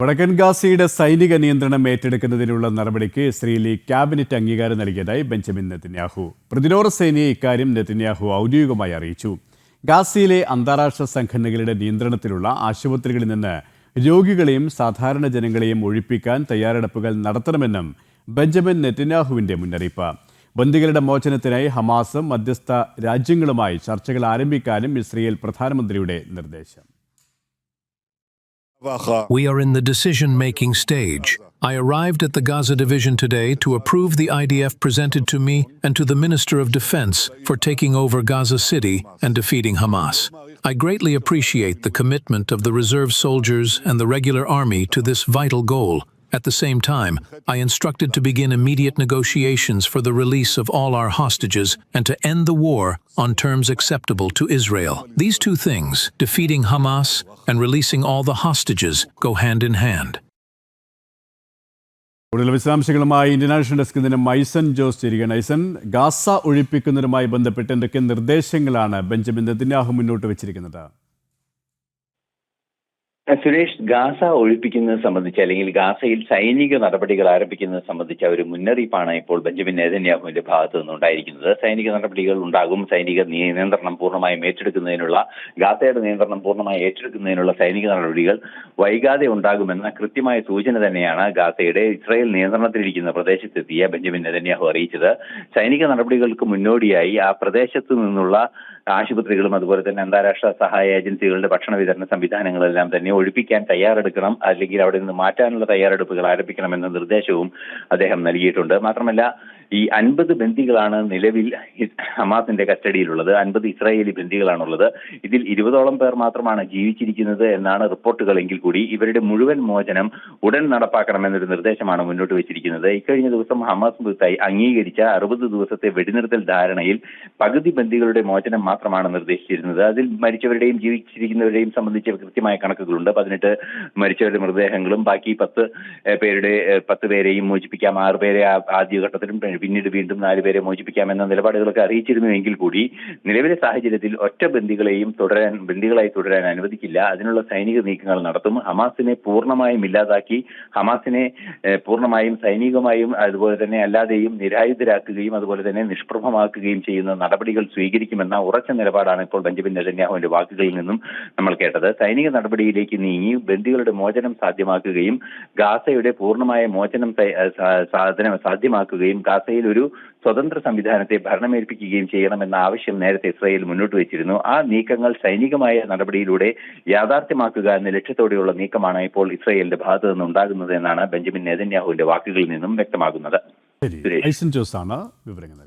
വടക്കൻ ഗാസയുടെ സൈനിക നിയന്ത്രണം ഏറ്റെടുക്കുന്നതിനുള്ള നടപടിക്ക് ഇസ്രയേലി ക്യാബിനറ്റ് അംഗീകാരം നൽകിയതായി ബെഞ്ചമിൻ നെതന്യാഹു. പ്രതിരോധ സേനയെ ഇക്കാര്യം നെതന്യാഹു ഔദ്യോഗികമായി അറിയിച്ചു. ഗാസയിലെ അന്താരാഷ്ട്ര സംഘടനകളുടെ നിയന്ത്രണത്തിലുള്ള ആശുപത്രികളിൽ നിന്ന് രോഗികളെയും സാധാരണ ജനങ്ങളെയും ഒഴിപ്പിക്കാൻ തയ്യാറെടുപ്പുകൾ നടത്തണമെന്നും ബെഞ്ചമിൻ നെതന്യാഹുവിന്റെ മുന്നറിയിപ്പ്. ബന്ദികളുടെ മോചനത്തിനായി ഹമാസും മധ്യസ്ഥ രാജ്യങ്ങളുമായി ചർച്ചകൾ ആരംഭിക്കാനും ഇസ്രയേൽ പ്രധാനമന്ത്രിയുടെ നിർദ്ദേശം. We are in the decision making stage. I arrived at the Gaza Division today to approve the IDF presented to me and to the Minister of Defense for taking over Gaza City and defeating Hamas. I greatly appreciate the commitment of the reserve soldiers and the regular army to this vital goal. At the same time, I instructed to begin immediate negotiations for the release of all our hostages and to end the war on terms acceptable to Israel. These two things, defeating Hamas and releasing all the hostages, go hand in hand. കൂടുതൽ വിശദാംശങ്ങളുമായി international ഡെസ്കിൽ നിന്ന് Maison Jose ചേരുകയാണ് ഐസൻ Gaza ഒഴിപ്പിക്കുന്നതുമായി ബന്ധപ്പെട്ട് എന്തൊക്കെ നിർദ്ദേശങ്ങളാണ് Benjamin Netanyahu മുന്നോട്ട് വെച്ചിരിക്കുന്നത് സുരേഷ് ഗാസ ഒഴിപ്പിക്കുന്നത് സംബന്ധിച്ച് അല്ലെങ്കിൽ ഗാസയിൽ സൈനിക നടപടികൾ ആരംഭിക്കുന്നത് സംബന്ധിച്ച ഒരു മുന്നറിയിപ്പാണ് ഇപ്പോൾ ബെഞ്ചമിൻ നേതന്യാഹുവിന്റെ ഭാഗത്തു നിന്നുണ്ടായിരിക്കുന്നത്. സൈനിക നടപടികൾ ഉണ്ടാകും. സൈനിക നിയന്ത്രണം പൂർണമായും ഏറ്റെടുക്കുന്നതിനുള്ള ഗാസയുടെ നിയന്ത്രണം പൂർണമായി ഏറ്റെടുക്കുന്നതിനുള്ള സൈനിക നടപടികൾ വൈകാതെ ഉണ്ടാകുമെന്ന കൃത്യമായ സൂചന തന്നെയാണ് ഗാസയുടെ ഇസ്രായേൽ നിയന്ത്രണത്തിലിരിക്കുന്ന പ്രദേശത്തെത്തിയ ബെഞ്ചമിൻ നെതന്യാഹു അറിയിച്ചത്. സൈനിക നടപടികൾക്ക് മുന്നോടിയായി ആ പ്രദേശത്തു നിന്നുള്ള ആശുപത്രികളും അതുപോലെ തന്നെ അന്താരാഷ്ട്ര സഹായ ഏജൻസികളുടെ ഭക്ഷണ വിതരണ സംവിധാനങ്ങളെല്ലാം തന്നെ ഒഴിപ്പിക്കാൻ തയ്യാറെടുക്കണം അല്ലെങ്കിൽ അവിടെ നിന്ന് മാറ്റാനുള്ള തയ്യാറെടുപ്പുകൾ ആരംഭിക്കണം എന്ന നിർദ്ദേശവും അദ്ദേഹം നൽകിയിട്ടുണ്ട്. മാത്രമല്ല ഈ അൻപത് ബന്ദികളാണ് നിലവിൽ ഹമാസിന്റെ കസ്റ്റഡിയിലുള്ളത്. അൻപത് ഇസ്രായേലി ബന്ദികളാണുള്ളത്. ഇതിൽ ഇരുപതോളം പേർ മാത്രമാണ് ജീവിച്ചിരിക്കുന്നത് എന്നാണ് റിപ്പോർട്ടുകളെങ്കിൽ കൂടി ഇവരുടെ മുഴുവൻ മോചനം ഉടൻ നടപ്പാക്കണമെന്നൊരു നിർദ്ദേശമാണ് മുന്നോട്ട് വെച്ചിരിക്കുന്നത്. ഇക്കഴിഞ്ഞ ദിവസം ഹമാസ് തൈ അംഗീകരിച്ച അറുപത് ദിവസത്തെ വെടിനിർത്തൽ ധാരണയിൽ പകുതി ബന്ദികളുടെ മോചനം മാത്രമാണ് നിർദ്ദേശിച്ചിരുന്നത്. അതിൽ മരിച്ചവരുടെയും ജീവിച്ചിരിക്കുന്നവരുടെയും സംബന്ധിച്ച് കൃത്യമായ കണക്കുകളുണ്ട്. പതിനെട്ട് മരിച്ചവരുടെ മൃതദേഹങ്ങളും ബാക്കി പത്ത് പേരുടെ പത്ത് പേരെയും മോചിപ്പിക്കാം. ആറ് പേരെ ആ- ആദ്യഘട്ടത്തിലും പിന്നീട് വീണ്ടും നാലുപേരെ മോചിപ്പിക്കാമെന്ന നിലപാടുകളൊക്കെ അറിയിച്ചിരുന്നുവെങ്കിൽ കൂടി നിലവിലെ സാഹചര്യത്തിൽ ഒറ്റ ബന്ദികളെയും തുടരാൻ ബന്ദികളായി തുടരാൻ അനുവദിക്കില്ല. അതിനുള്ള സൈനിക നീക്കങ്ങൾ നടത്തും. ഹമാസിനെ പൂർണമായും ഇല്ലാതാക്കി ഹമാസിനെ പൂർണമായും സൈനികമായും അതുപോലെ തന്നെ അല്ലാതെയും നിരായുധരാക്കുകയും അതുപോലെ തന്നെ നിഷ്പ്രഭമാക്കുകയും ചെയ്യുന്ന നടപടികൾ സ്വീകരിക്കുമെന്ന ഉറച്ച നിലപാടാണ് ഇപ്പോൾ ബെഞ്ചമിൻ നെതന്യാഹുവിന്റെ വാക്കുകളിൽ നിന്നും നമ്മൾ കേട്ടത്. സൈനിക നടപടിയിലേക്ക് നീങ്ങി ബന്ദികളുടെ മോചനം സാധ്യമാക്കുകയും ഗാസയുടെ പൂർണമായ മോചനം സാധനം സാധ്യമാക്കുകയും ഗാസയിൽ ഒരു സ്വതന്ത്ര സംവിധാനത്തെ ഭരണമേൽപ്പിക്കുകയും ചെയ്യണമെന്ന ആവശ്യം നേരത്തെ ഇസ്രായേൽ മുന്നോട്ട് വെച്ചിരുന്നു. ആ നീക്കങ്ങൾ സൈനികമായ നടപടിയിലൂടെ യാഥാർത്ഥ്യമാക്കുക എന്ന ലക്ഷ്യത്തോടെയുള്ള നീക്കമാണ് ഇപ്പോൾ ഇസ്രായേലിന്റെ ഭാഗത്തു നിന്ന് ഉണ്ടാകുന്നത് എന്നാണ് ബെഞ്ചമിൻ നെതന്യാഹുവിന്റെ വാക്കുകളിൽ നിന്നും വ്യക്തമാകുന്നത്. സുരേഷ്. ജോസ് ആണ് വിവരങ്ങൾ